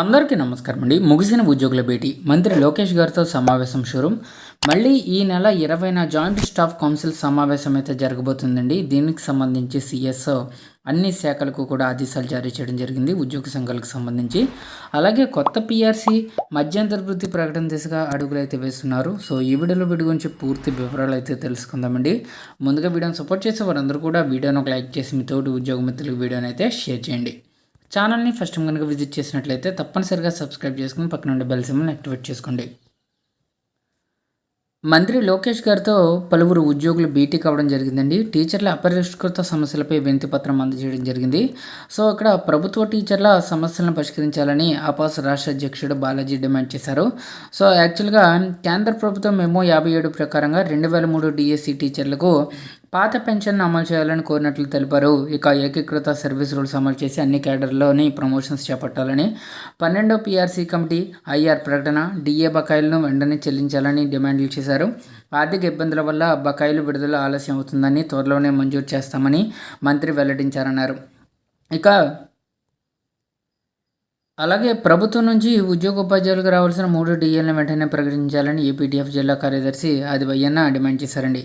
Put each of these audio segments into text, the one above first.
అందరికీ నమస్కారం అండి. ముగిసిన ఉద్యోగుల భేటీ. మంత్రి లోకేష్ గారితో సమావేశం షోరూమ్. మళ్ళీ ఈ నెల ఇరవైన జాయింట్ స్టాఫ్ కౌన్సిల్ సమావేశం అయితే జరగబోతుందండి. దీనికి సంబంధించి సిఎస్ అన్ని శాఖలకు కూడా ఆదేశాలు జారీ చేయడం జరిగింది ఉద్యోగ సంఘాలకు సంబంధించి. అలాగే కొత్త పిఆర్సీ మధ్యంతర వృత్తి ప్రకటన దిశగా అడుగులు అయితే వేస్తున్నారు. సో ఈ వీడియోలో వీడి గురించి పూర్తి వివరాలు అయితే తెలుసుకుందామండి. ముందుగా వీడియోని సపోర్ట్ చేసే వారందరూ కూడా వీడియోను ఒక లైక్ చేసి మీ తోటి ఉద్యోగ మిత్రులకు వీడియోని అయితే షేర్ చేయండి. ఛానల్ని ఫస్ట్ కనుక విజిట్ చేసినట్లయితే తప్పనిసరిగా సబ్స్క్రైబ్ చేసుకుని పక్కన ఉండే బెల్ సిమ్ని యాక్టివేట్ చేసుకోండి. మంత్రి లోకేష్ గారితో పలువురు ఉద్యోగులు భేటీ కావడం జరిగిందండి. టీచర్ల అపరిష్కృత సమస్యలపై వినతి పత్రం అందజేయడం జరిగింది. సో అక్కడ ప్రభుత్వ టీచర్ల సమస్యలను పరిష్కరించాలని ఆపాస్ రాష్ట్ర అధ్యక్షుడు బాలాజీ డిమాండ్ చేశారు. సో యాక్చువల్గా కేంద్ర ప్రభుత్వం మెమో యాభై ఏడు ప్రకారంగా రెండు వేల మూడు డిఎస్సి టీచర్లకు పాత పెన్షన్ అమలు చేయాలని కోరినట్లు తెలిపారు. ఇక ఏకీకృత సర్వీస్ రూల్స్ అమలు చేసి అన్ని క్యాడర్లోని ప్రమోషన్స్ చేపట్టాలని పన్నెండో పీఆర్సీ కమిటీ ఐఆర్ ప్రకటన డిఏ బకాయిలను వెంటనే చెల్లించాలని డిమాండ్లు చేశారు. ఆర్థిక ఇబ్బందుల వల్ల బకాయిలు విడుదల ఆలస్యం అవుతుందని త్వరలోనే మంజూరు చేస్తామని మంత్రి వెల్లడించారన్నారు. ఇక అలాగే ప్రభుత్వం నుంచి ఉద్యోగ ఉపాధ్యాయులకు రావాల్సిన మూడు డిఎల్ని వెంటనే ప్రకటించాలని ఏపీటీఎఫ్ జిల్లా కార్యదర్శి ఆదివయ్యన్న డిమాండ్ చేశారండి.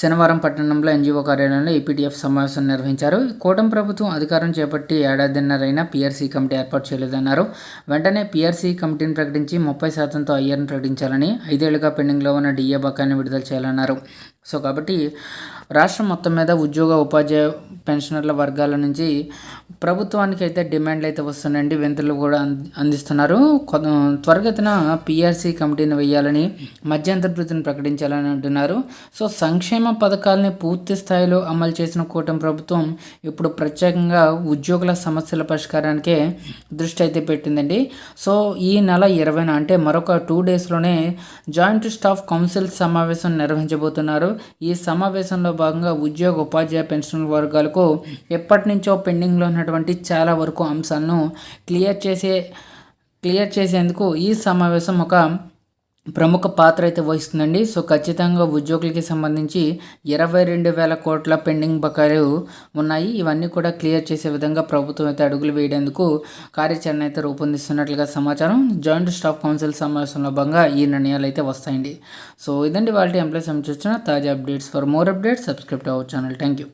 శనివారం పట్టణంలో ఎన్జీఓ కార్యాలయంలో ఏపీటీఎఫ్ సమావేశం నిర్వహించారు. కూటమి ప్రభుత్వం అధికారం చేపట్టి ఏడాదిన్నరైనా పీఆర్సీ కమిటీ ఏర్పాటు చేయలేదన్నారు. వెంటనే పీఆర్సీ కమిటీని ప్రకటించి ముప్పై శాతంతో అయ్యారని ప్రకటించాలని ఐదేళ్ళుగా పెండింగ్లో ఉన్న డిఏ బకాయిని విడుదల చేయాలన్నారు. సో కాబట్టి రాష్ట్రం మొత్తం మీద ఉద్యోగ ఉపాధ్యాయ పెన్షనర్ల వర్గాల నుంచి ప్రభుత్వానికి అయితే డిమాండ్లు అయితే వస్తున్నాయండి వింతలు కూడా అందిస్తున్నారు. త్వరగతిన పిఆర్సీ కమిటీని వేయాలని మధ్యంతర ప్రకటించాలని అంటున్నారు. సో సంక్షేమ పథకాలని పూర్తి స్థాయిలో అమలు చేసిన కూటమి ప్రభుత్వం ఇప్పుడు ప్రత్యేకంగా ఉద్యోగుల సమస్యల పరిష్కారానికే దృష్టి అయితే పెట్టిందండి. సో ఈ నెల ఇరవైన అంటే మరొక టూ డేస్లోనే జాయింట్ స్టాఫ్ కౌన్సిల్ సమావేశం నిర్వహించబోతున్నారు. ఈ సమావేశంలో భాగంగా ఉద్యోగ ఉపాధ్యాయ పెన్షన్ వరకు ఎప్పటి నుంచో పెండింగ్లో ఉన్నటువంటి చాలా వరకు అంశాలను క్లియర్ చేసే క్లియర్ చేసేందుకు ఈ సమావేశం ఒక ప్రముఖ పాత్ర అయితే వహిస్తుందండి. సో ఖచ్చితంగా ఉద్యోగులకి సంబంధించి ఇరవై రెండు వేల కోట్ల పెండింగ్ బకాయిలు ఉన్నాయి. ఇవన్నీ కూడా క్లియర్ చేసే విధంగా ప్రభుత్వం అయితే అడుగులు వేయడానికి కార్యాచరణ అయితే రూపొందిస్తున్నట్లుగా సమాచారం. జాయింట్ స్టాఫ్ కౌన్సిల్ సమావేశంలో భాగంగా ఈ నిర్ణయాలు అయితే వస్తాయండి. సో ఇదండి వాళ్ళ ఎంప్లాయీస్ సంబంధించిన తాజా updates. For more updates subscribe to our channel. Thank you